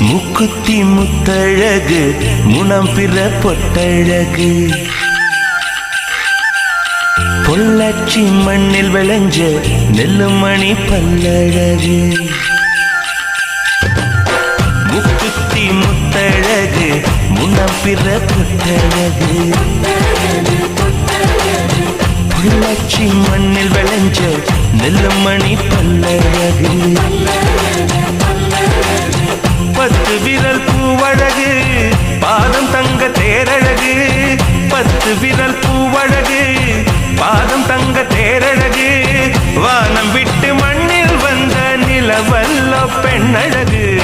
முக்குத்தி முத்தழகு முனம் பிற பொட்டழகு. பொள்ளாச்சி மண்ணில் விளைஞ்ச நெல்லுமணி பல்லழகு. முக்குத்தி முத்தழகு முனம் பிற பொட்டழகு. பொள்ளாச்சி மண்ணில் விளைஞ்ச நெல்லுமணி பல்லழகு. பத்து விரல் பூவழகு பாதம் தங்க தேரழகு. பத்து விரல் பூவழகு பாதம் தங்க தேரழகு. வானம் விட்டு மண்ணில் வந்த நிலவல்ல பெண்ணழகு.